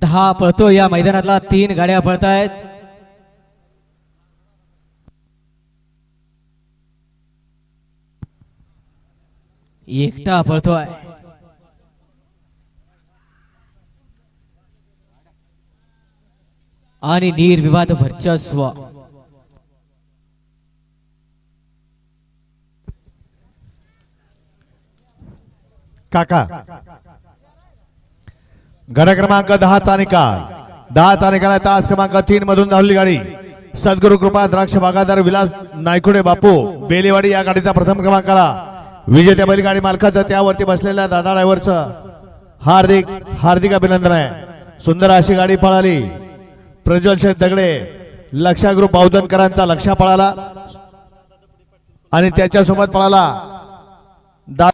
दहा पळतो या मैदानातला. तीन गाड्या पळतायत. एकटा पळतोय. आणि निर्विवाद वर्चस्व. काका गड क्रमांक दहाचा निकाल. दहाचा निकाल तास क्रमांक तीन मधून धावली गाडी. सद्गुरु कृपा द्राक्ष बागादार विलास नायकुडे बापू बेलेवाडी या गाडीचा प्रथम क्रमांक आला. विजेत्या बैलगाडी मालकाचं त्यावरती बसलेल्या दादा ड्रायव्हरचं. हार्दिक हार्दिक अभिनंदन आहे. सुंदर अशी गाडी पळाली. प्रज्वल शेठ दगडे लक्षागृप बावधनकरांचा लक्षा पळाला. आणि त्याच्यासोबत पळाला. दा